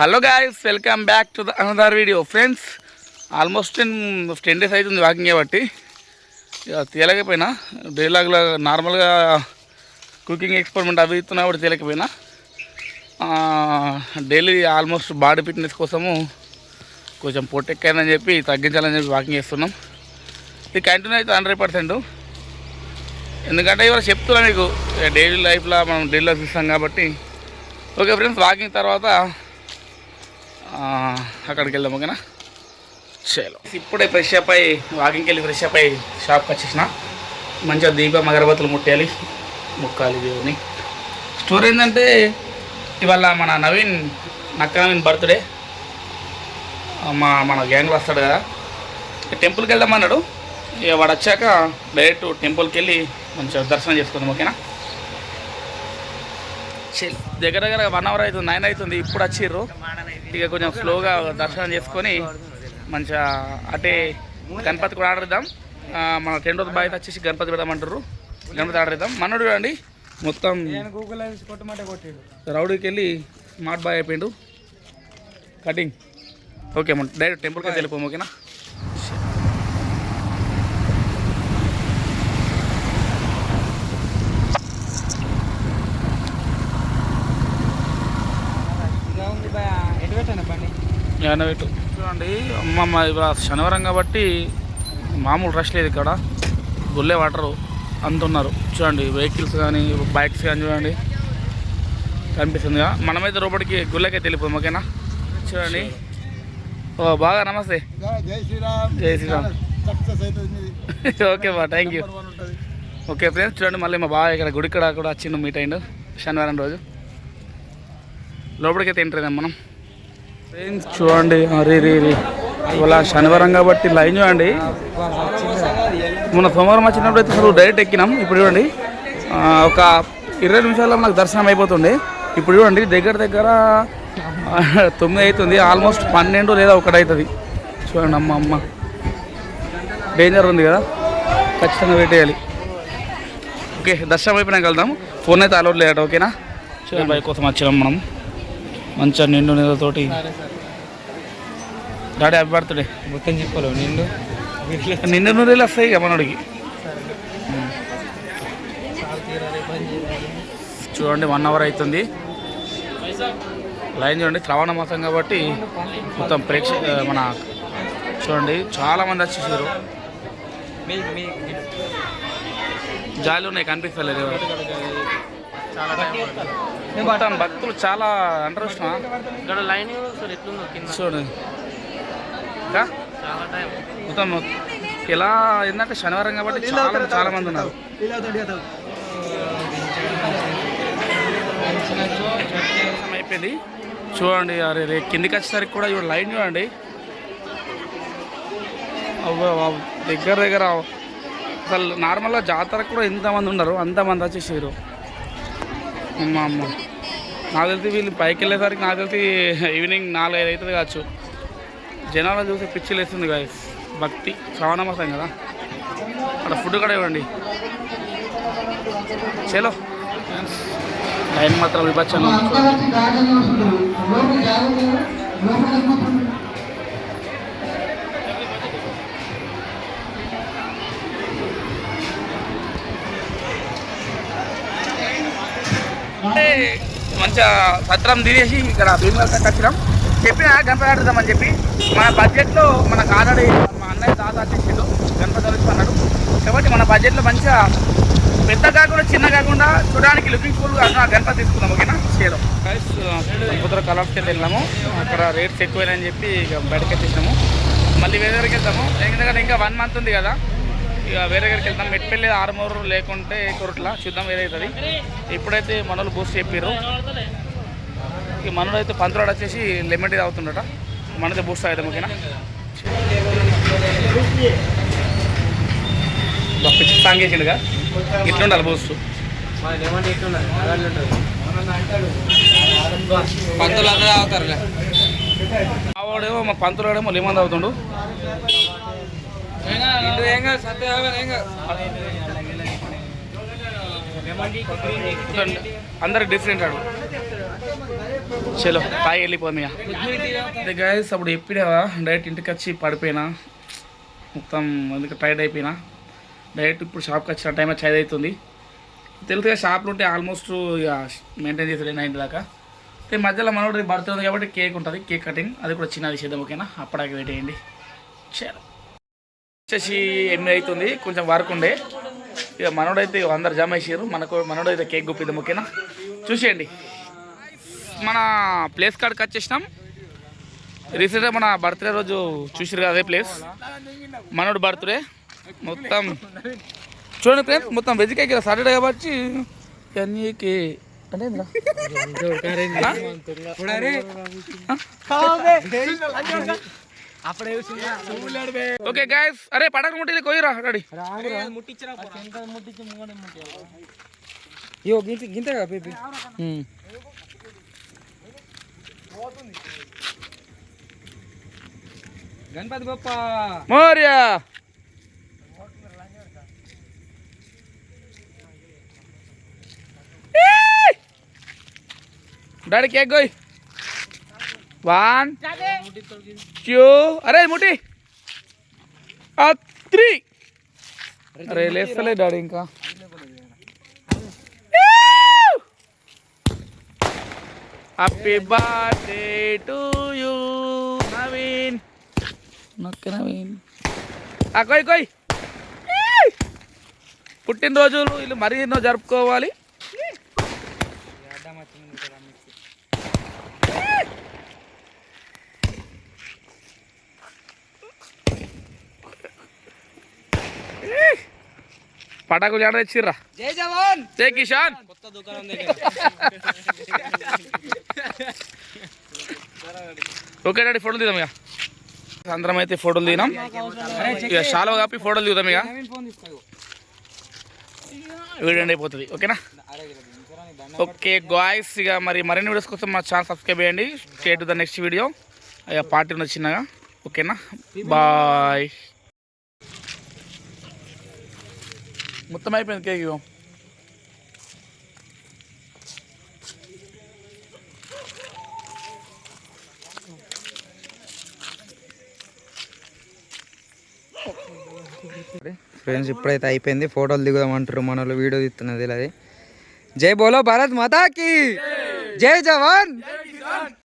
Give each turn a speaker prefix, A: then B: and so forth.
A: Hello guys welcome back to the another video friends almost ten ten days అవుతుంది walking కాబట్టి. ఇక తేలకపోయినా డైలాగ్లో నార్మల్గా కుకింగ్ ఎక్స్పెరిమెంట్ అవి ఇస్తున్నా కూడా తేలకపోయినా డైలీ ఆల్మోస్ట్ బాడీ ఫిట్నెస్ కోసము కొంచెం పొట్టెక్కాయనని చెప్పి తగ్గించాలని చెప్పి వాకింగ్ చేస్తున్నాం. ఇది కంటిన్యూ అయితే హండ్రెడ్ పర్సెంట్ ఎందుకంటే ఇవాళ చెప్తున్నా మీకు డైలీ లైఫ్లో మనం డైలీలో చూస్తాం ఇస్తాం కాబట్టి. ఓకే ఫ్రెండ్స్ వాకింగ్ తర్వాత అక్కడికి వెళ్దాం ఓకేనా? చలో. ఇప్పుడే ఫ్రెష్ అప్ అయ్యి వాకింగ్కి వెళ్ళి ఫ్రెష్ అప్ అయ్యి షాప్కి వచ్చేసిన. మంచిగా దీపం అగరబత్తులు ముట్టాలి ముక్కాలి దేవుని స్టోరీ ఏంటంటే ఇవాళ మన నవీన్ నక్క నవీన్ బర్త్డే మా మన గ్యాంగ్లో వస్తాడు కదా. టెంపుల్కి వెళ్దామన్నాడు ఇక వాడు వచ్చాక డైరెక్ట్ టెంపుల్కి వెళ్ళి మంచిగా దర్శనం చేసుకుందాం ఓకేనా? దగ్గర దగ్గర వన్ అవర్ అవుతుంది నైన్ అవుతుంది ఇప్పుడు వచ్చిర్రు. ఇక కొంచెం స్లోగా దర్శనం చేసుకొని మంచిగా అటే గణపతి కూడా ఆర్డర్ ఇద్దాం. మన టెన్ రోజు బాయ్ వచ్చేసి గణపతి పెడదామంటారు గణపతి ఆడరిద్దాం మనోడు చూడండి మొత్తం రౌడీకి వెళ్ళి స్మార్ట్ బాయ్ అయిపోయిండు. కటింగ్. ఓకే మన డైరెక్ట్ టెంపుల్కి వెళ్ళిపోము ఓకేనా
B: ఇలా ఉంది భయ ఎటు పెట్టాను బండి
A: యానవేటు చూడండి అమ్మమ్మ ఇవాళ శనివారం కాబట్టి మామూలు రష్ లేదు ఇక్కడ. గుల్లే వాటరు అంత ఉన్నారు చూడండి వెహికల్స్ కానీ బైక్స్ కానీ చూడండి. కనిపిస్తుందిగా. మనమైతే లోపలికి గుళ్ళకే వెళ్ళిపోదాం ఓకేనా? చూడండి. ఓ బాగా నమస్తే.
B: జై శ్రీరామ్.
A: జై శ్రీరామ్. ఓకే బా థ్యాంక్ యూ ఓకే ఫ్రెండ్స్ చూడండి మళ్ళీ మా బాగా ఇక్కడ గుడి ఇక్కడ కూడా వచ్చిండు మీట్ అయిండు శనివారం రోజు. లోపలికైతే ఎంటర్ మనం. ఫ్రెండ్స్ చూడండి. అరే రే రే. ఇవాళ శనివారం కాబట్టి లైన్ చూడండి. మొన్న సోమవారం వచ్చినప్పుడు అయితే అసలు డైరెక్ట్ ఎక్కినాం. ఇప్పుడు చూడండి. ఒక ఇరవై నిమిషాల్లో మనకు దర్శనం అయిపోతుంది ఇప్పుడు చూడండి దగ్గర దగ్గర తొమ్మిది అవుతుంది. ఆల్మోస్ట్ పన్నెండు లేదా ఒకటి అవుతుంది. చూడండి అమ్మ అమ్మ. డేంజర్ ఉంది కదా? ఖచ్చితంగా వెయిట్ చేయాలి ఓకే దర్శనం అయిపోయినాక వెళ్దాం. ఫోన్ అయితే అలౌడ్ లేదట ఓకేనా చూడండి బైక్ కోసం వచ్చినాం మనం. మంచిగా నిండు నీళ్ళతోటి. డాడీ హ్యాపీ బర్త్డే
B: మొత్తం చెప్పలేవు నిండు.
A: నిండు నూనెలు వస్తాయి ఇక మనోడికి. చూడండి వన్ అవర్ అవుతుంది. లైన్ చూడండి శ్రవణ మాసం కాబట్టి మొత్తం ప్రేక్ష మన చూడండి చాలా మంది వచ్చేసారు జాలి ఉన్నాయి కనిపిస్తలేదు.
B: చాలా
A: భక్తులు చాలా అంటారు
B: ఇక్కడ లైన్ సార్ ఎట్లుందో కింద.
A: చూడండి. ఇంకా?
B: చాలా టైం
A: మొత్తం ఇలా ఏంటంటే శనివారం కాబట్టి చాలా చాలా మంది ఉన్నారు. అయిపోయింది. చూడండి అరే రే కిందికి వచ్చేసరికి కూడా ఇప్పుడు లైన్ చూడండి. దగ్గర దగ్గర అసలు నార్మల్గా జాతరకు కూడా ఎంతమంది ఉన్నారు. అంతమంది వచ్చేసారు అమ్మ అమ్మ. నాకు తెలిసి వీళ్ళు పైకి వెళ్ళేసరికి నాకు తెలిసి ఈవినింగ్ నాలుగు ఐదు అవుతుంది కావచ్చు. జనాలు చూసి పిచ్చి లేస్తుంది గాయస్ భక్తి శ్రవణ మాసం కదా. అక్కడ ఫుడ్ కూడా ఇవ్వండి చలో. లైన్ మాత్రం విభజన. మంచిగా సత్రం తినేసి ఇక్కడ భీమగల్ కట్ట వచ్చినాం. చెప్పిన గణపతి ఆడుదామని చెప్పి మన బడ్జెట్లో మనకు ఆల్రెడీ మా అన్నయ్య తాత వచ్చేసిండు గణపతి వచ్చి అన్నాడు. కాబట్టి మన బడ్జెట్లో మంచిగా పెద్ద కాకుండా చిన్న కాకుండా చూడడానికి లుకింగ్ ఫుల్ గణపతి తీసుకుందాం ఓకేనా? చేయడం గణపతిలో కలర్స్కి వెళ్ళాము. అక్కడ రేట్స్ ఎక్కువైనాయని చెప్పి ఇక బయటకి వచ్చేసాము మళ్ళీ వేరే దగ్గరికి వెళ్తాము. ఎందుకంటే ఇంకా వన్ మంత్ ఉంది కదా. ఇక వేరే దగ్గరికి వెళ్తాం. మెట్పల్లి ఆరుమూరు లేకుంటే కొరట్ల చూద్దాం ఏదైతుంది. ఇప్పుడైతే మనోళ్ళు బూస్ట్ చెప్పారు ఇక మనోడు అయితే పంతులాడు వచ్చేసి లెమన్ టీ తాగుతుండట. మనది బూస్ట్ అవుతాం ఓకేనా? పిచ్చి సాంగ్ చేసిండుగా. ఇట్లా ఉండాలి బూస్ట్
B: అదే ఉంటుంది. పంతులు అందరూ అవుతారులే
A: ఆవాడేమో మా పంతులాడేమో లెమన్ తాగుతుండు. అందరికి డిఫరెంట్ ఆడు. చలో తాగి వెళ్ళిపోదాం ఇక. గాయస్ అప్పుడు చెప్పినా డైరెక్ట్ ఇంటికి వచ్చి పడిపోయినా. మొత్తం అందుకు టైర్డ్ అయిపోయినా. డైరెక్ట్ ఇప్పుడు షాప్కి వచ్చిన టైం వచ్చి ఐదు అవుతుంది. తెలుసుగా షాప్లో ఉంటే ఆల్మోస్ట్ ఇక మెయింటైన్ చేసే నైన్ దాకా. అయితే మధ్యలో మనోడి బర్త్డే ఉంది కాబట్టి కేక్ ఉంటుంది కేక్ కటింగ్ అది కూడా చిన్నది చేద్దాం ఓకేనా అప్పటికి వెయిట్ చేయండి. చలో. వచ్చేసి ఎనిమిది అవుతుంది కొంచెం వర్క్ ఉండే. ఇక మనోడైతే ఇక అందరు జమ వేసారు మనకు మనోడైతే కేక్ గుప్పిద్దాం ఓకేనా? చూసేయండి. మన ప్లేస్ కాడికి వచ్చేసినాం. రీసెంట్గా మన బర్త్డే రోజు చూసారు కదా అదే ప్లేస్. మనోడు బర్త్డే. మొత్తం చూడండి ఫ్రెండ్స్ మొత్తం వెజ్ కేక్ సాటర్డే కాబట్టి అన్నీకి అంటే આપણે એવું શું સુલડ બે ઓકે ગાઈસ અરે
B: પાડા મોટી કોઈ રા ગાડી રા
A: મોટી ચરા પર અંકલ મોટી
C: છે મુંગણ
B: મોટી
C: યો ગિંતે ગિંતે કા પેપી
A: હમ
C: ગણપત બાપા
A: મોર્યા डाड़ी क्या गई वन టూ అరే త్రీ అరే లేస్తలే డాడీ ఇంకా happy birthday to you Naveen నొక్క నవీన్ ఆ, కొయ్ కొయ్! పుట్టినరోజులు వీళ్ళు మరీ ఎన్నో జరుపుకోవాలి. పటాకులు ఎడ తెచ్చిర్రా?
B: జై జవాన్!
A: జై కిషాన్
B: కొత్త దుకాణం
A: ఓకే డాడీ ఫోటోలు తీద్దాం ఇక. అందరం అయితే ఫోటోలు దిగినాం ఇక షాలో కాపి ఫోటోలు దిగుదాం ఇక. వీడియో ఎండ్ అయిపోతుంది ఓకేనా? ఓకే గాయస్ ఇక మరి మరిన్ని వీడియోస్ కోసం మా ఛానల్ సబ్స్క్రైబ్ చేయండి. స్టేట్ ద నెక్స్ట్ వీడియో ఇక పార్టీ చిన్నగా ఓకేనా? బాయ్ మొత్తం అయిపోయింది కేక్
C: ఫ్రెండ్స్ ఇప్పుడైతే అయిపోయింది. ఫోటోలు దిగుదామంటారు మన వీడియో తీస్తున్నది అది జై బోలో భారత్ మాతాకి! జై జవాన్!